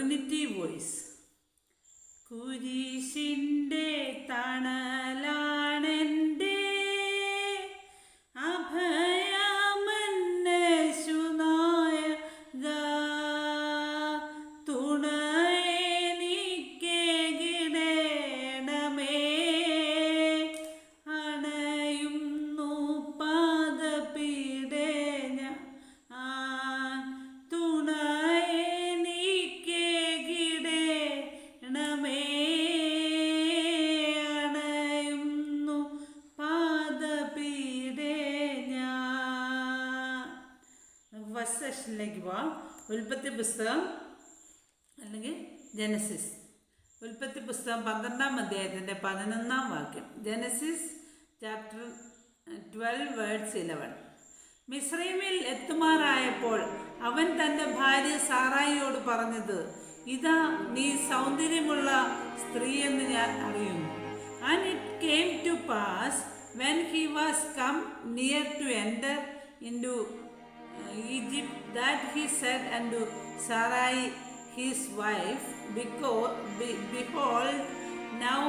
Trinity voice കുരിശിന്റെ തണലാണെന്റെ first സെഷനിലേക്ക് പോവാം ഉൽപ്പത്തി പുസ്തകം അല്ലെങ്കിൽ ജനസിസ്. ഉൽപ്പത്തി പുസ്തകം പന്ത്രണ്ടാം അധ്യായത്തിന്റെ പതിനൊന്നാം വാക്യം. Genesis chapter twelve words eleven. മിശ്രൈമിൽ എത്തുമാറായപ്പോൾ അവൻ തന്റെ ഭാര്യ സാറായിയോട് പറഞ്ഞത് ഇതാ നീ സൗന്ദര്യമുള്ള സ്ത്രീയെന്ന് ഞാൻ അറിയുന്നു. And it came to pass when he was come near to enter in to Egypt that he said unto Sarai his wife, Because, be- Behold, now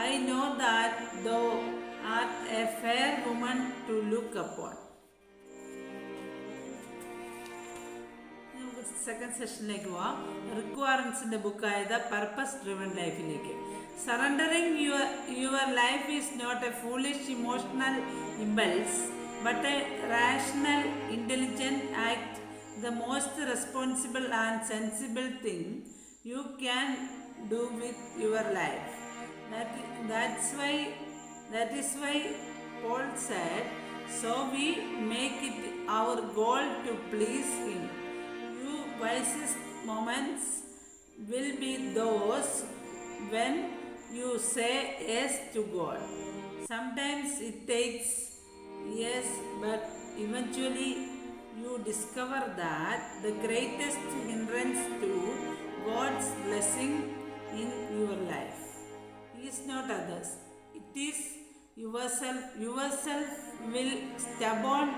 I know that thou art a fair woman to look upon. Second സെഷനിലേക്ക് പോവാം റിക്വയർമെൻസിന്റെ ബുക്കായ the purpose driven ലൈഫിലേക്ക് surrendering your your life is not a foolish emotional but a rational, intelligent act, the most responsible and sensible thing you can do with your life. That, that's why that is why Paul said, so we make it our goal to please him. You wisest moments will be those when you say yes to God. Sometimes it takes years, but eventually you discover that the greatest hindrance to God's blessing in your life is not others. It is yourself. Yourself will stubborn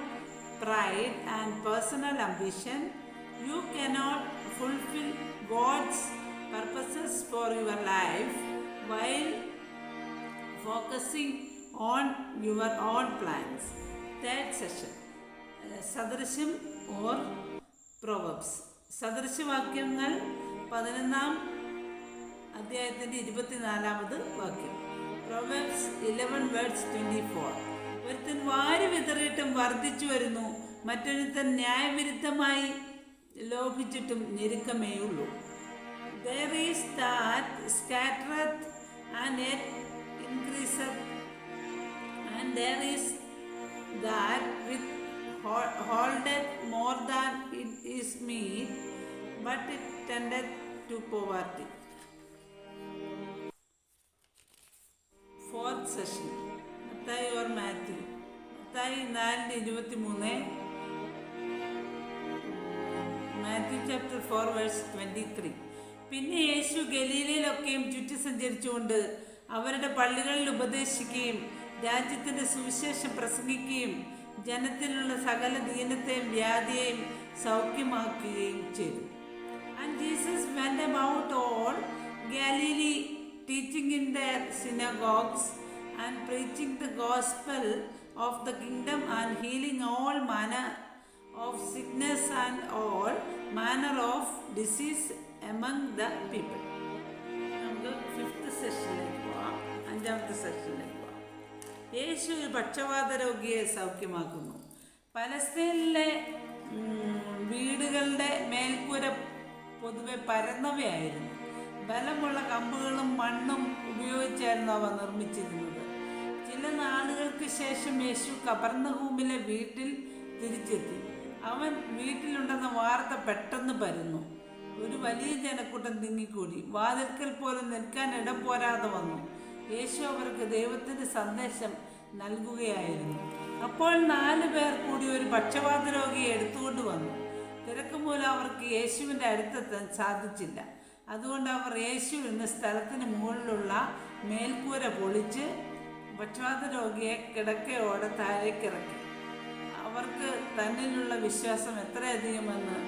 pride and personal ambition. You cannot fulfill God's purposes for your life while focusing on your own plans third session സദൃശ്യം or proverbs സദൃശ്യവാക്യങ്ങൾ പതിനൊന്നാം അധ്യായത്തിന്റെ ഇരുപത്തിനാലാമത് വാക്യം. Proverbs eleven words twenty four ഒരുത്തൻ വാരി വിതറിയിട്ടും വർദ്ധിച്ചു വരുന്നു മറ്റൊരുത്തൻ ന്യായവിരുദ്ധമായി ലോഭിച്ചിട്ടും ഞെരുക്കമേയുള്ളൂ there is that scattereth and yet increaseth and there is that which holdeth more than it is meet, but it tendeth to poverty. Fourth session Mathai or Matthew Mathai നാലിന്റെ ഇരുപത്തി മൂന്ന് Matthew chapter four verse twenty three പിന്നെ യേശു ഗലീലയിലൊക്കെയും ചുറ്റി സഞ്ചരിച്ചുകൊണ്ട് അവരുടെ പള്ളികളിൽ ഉപദേശിക്കുകയും രാജ്യത്തിന്റെ സുവിശേഷം പ്രസംഗിക്കുകയും ജനത്തിലുള്ള സകല ദീനത്തെയും വ്യാധിയെയും സൗഖ്യമാക്കുകയും ചെയ്തു. And Jesus went about all Galilee teaching in the synagogues and preaching the gospel of the kingdom and healing all manner of sickness and all manner of disease among the people നമുക്ക് fifth സെഷനിലേക്ക് പോവാം. അഞ്ചാമത്തെ സെഷനിലേക്ക് യേശു ഒരു പക്ഷവാത രോഗിയെ സൗഖ്യമാക്കുന്നു. പലസ്തീനിലെ വീടുകളുടെ മേൽക്കൂര പൊതുവെ പരന്നവയായിരുന്നു. ബലമുള്ള കമ്പുകളും മണ്ണും ഉപയോഗിച്ചായിരുന്നു അവ നിർമ്മിച്ചിരുന്നത്. ചില നാളുകൾക്ക് ശേഷം യേശു കബർന്നഹൂമിലെ വീട്ടിൽ തിരിച്ചെത്തി. അവൻ വീട്ടിലുണ്ടെന്ന വാർത്ത പെട്ടെന്ന് പരന്നു. ഒരു വലിയ ജനക്കൂട്ടം തിങ്ങിക്കൂടി. വാതിൽക്കൽ പോലും നിൽക്കാൻ ഇടം പോരാതെ വന്നു. യേശു അവർക്ക് ദൈവത്തിന്റെ സന്ദേശം നൽകുകയായിരുന്നു. അപ്പോൾ നാല് പേർ കൂടി ഒരു പക്ഷപാത രോഗിയെ എടുത്തുകൊണ്ട് വന്നു. തിരക്ക് മൂലം അവർക്ക് യേശുവിന്റെ അടുത്തെത്താൻ സാധിച്ചില്ല. അതുകൊണ്ട് അവർ യേശു എന്ന സ്ഥലത്തിന് മുകളിലുള്ള മേൽക്കൂര പൊളിച്ച് പക്ഷപാത രോഗിയെ കിടക്കയോടെ താഴേക്കിറക്കി. അവർക്ക് തന്നിലുള്ള വിശ്വാസം എത്രയധികമെന്ന്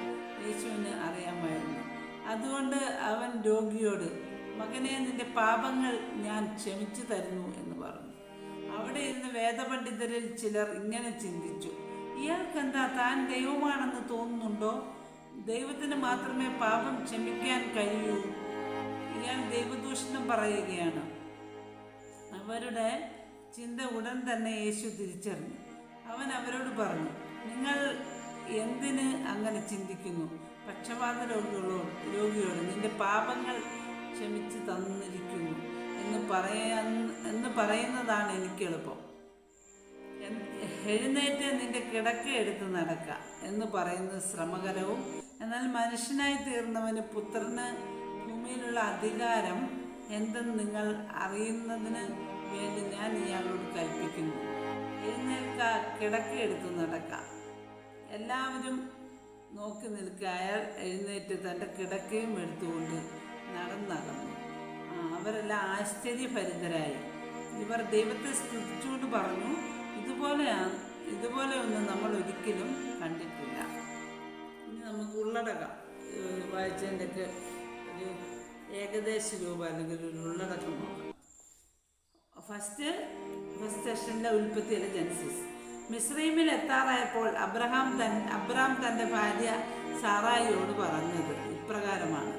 യേശുവിന് അറിയാമായിരുന്നു. അതുകൊണ്ട് അവൻ രോഗിയോട് മകനെ നിന്റെ പാപങ്ങൾ ഞാൻ ക്ഷമിച്ചു തരുന്നു എന്ന് പറഞ്ഞു. അവിടെ ഇരുന്ന് വേദപണ്ഡിതരിൽ ചിലർ ഇങ്ങനെ ചിന്തിച്ചു. ഇയാൾക്കെന്താ താൻ ദൈവമാണെന്ന് തോന്നുന്നുണ്ടോ? ദൈവത്തിന് മാത്രമേ പാപം ക്ഷമിക്കാൻ കഴിയൂ. ഇയാൾ ദൈവദൂഷണം പറയുകയാണ്. അവരുടെ ചിന്ത ഉടൻ തന്നെ യേശു തിരിച്ചറിഞ്ഞു. അവൻ അവരോട് പറഞ്ഞു നിങ്ങൾ എന്തിന് അങ്ങനെ ചിന്തിക്കുന്നു? പക്ഷപാത രോഗികളോട് രോഗിയോട് നിന്റെ പാപങ്ങൾ ക്ഷമിച്ച് തന്നിരിക്കുന്നു. എന്ന് പറയാൻ എന്ന് പറയുന്നതാണ് എനിക്ക് എളുപ്പം. എഴുന്നേറ്റ് നിന്റെ കിടക്ക എടുത്ത് നടക്കുക എന്ന് പറയുന്നത് ശ്രമകരവും എന്നാൽ മനുഷ്യനായി തീർന്നവന് പുത്രന് ഭൂമിയിലുള്ള അധികാരം എന്തെന്ന് നിങ്ങൾ അറിയുന്നതിന് വേണ്ടി ഞാൻ ഇയാളോട് കൽപ്പിക്കുന്നു. എഴുന്നേൽക്ക കിടക്ക എടുത്ത് നടക്ക. എല്ലാവരും നോക്കി നിൽക്കുക. അയാൾ എഴുന്നേറ്റ് തന്റെ കിടക്കയും എടുത്തുകൊണ്ട് നടന്നകന്നു അവരെല്ലാം ആശ്ചര്യഭരിതരായി. ഇവർ ദൈവത്തെ സ്തുതിച്ചുകൊണ്ട് പറഞ്ഞു ഇതുപോലെയാണ് ഇതുപോലെ ഒന്നും നമ്മൾ ഒരിക്കലും കണ്ടിട്ടില്ല. ഇനി നമുക്ക് ഉള്ളടക്കം. വായിച്ചതിന്റെ വായിച്ചതിന്റെയൊക്കെ ഒരു ഏകദേശ രൂപ അല്ലെങ്കിൽ ഒരു ഉള്ളടക്കം നോക്കാം. ഫസ്റ്റ് ഫസ്റ്റ് സെഷനിലെ ഉൽപ്പത്തിയിലെ ജനസിസ്. മിസ്രൈമിൽ എത്താറായപ്പോൾ അബ്രഹാം തൻ അബ്രഹാം തന്റെ ഭാര്യ സാറായിയോട് പറഞ്ഞത് ഇപ്രകാരമാണ്.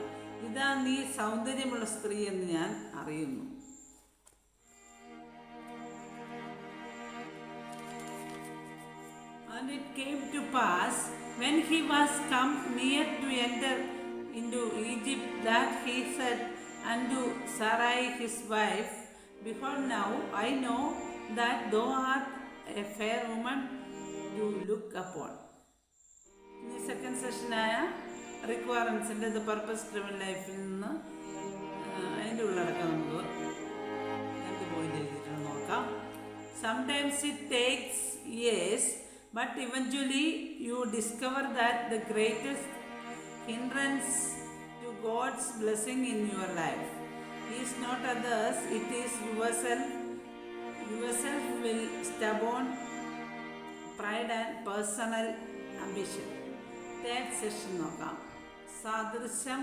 ഇതാ നീ സൗന്ദര്യമുള്ള സ്ത്രീ എന്ന് ഞാൻ അറിയുന്നു And it came to pass when he was come near to enter into Egypt that he said unto Sarai his wife, Behold, now I know that thou art a fair woman to look upon. ഇനി second സെഷനായ റിക്വയർമെൻസിന്റെ the purpose driven ലൈഫിൽ നിന്ന് അതിന്റെ ഉള്ളടക്കം നമുക്ക് എന്ത് point എഴുതിയിട്ടുണ്ട് നോക്കാം. Sometimes it takes years but eventually you discover that the greatest hindrance to God's blessing in your life is not others it is your self your self will stubborn pride and personal ambition third session നോക്കാം. സാദൃശ്യം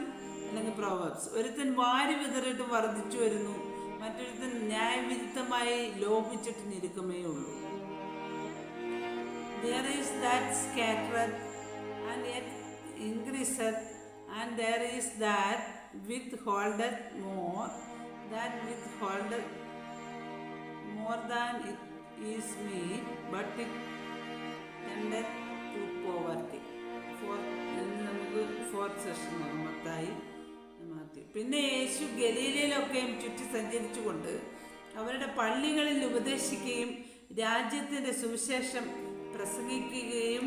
അല്ലെങ്കിൽ proverbs ഒരുത്തൻ വാരി വിതറിട്ട് വർദ്ധിച്ചു വരുന്നു മറ്റൊരുത്തൻ ന്യായവിരുദ്ധമായി ലോപിച്ചിട്ട് ഞെരുക്കമേ ഉള്ളൂ There is that scattereth and yet increaseth, and there is that withholdeth more, that withholdeth more than it is meet, but it tendeth to poverty. Fourth session Mathai Matthew പിന്നെ യേശു ഗലീലയിലൊക്കെയും ചുറ്റി സഞ്ചരിച്ചുകൊണ്ട് അവരുടെ പള്ളികളിൽ ഉപദേശിക്കുകയും രാജ്യത്തിന്റെ സുവിശേഷം പ്രസംഗിക്കുകയും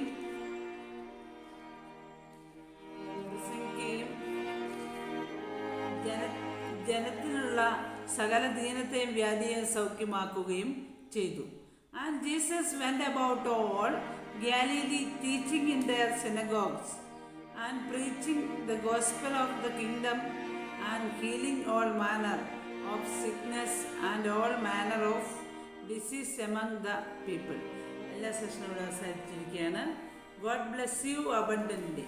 പ്രസംഗിക്കുകയും ജന ജനത്തിനുള്ള സകല ദീനത്തെയും വ്യാധിയെയും സൗഖ്യമാക്കുകയും ചെയ്തു. And Jesus went about all Galilee teaching in their synagogues and preaching the gospel of the kingdom and healing all manner of sickness and all manner of disease among the people എല്ലാ സെഷനും ഇവിടെ അവസാനിച്ചിരിക്കുകയാണ്. God bless you abundant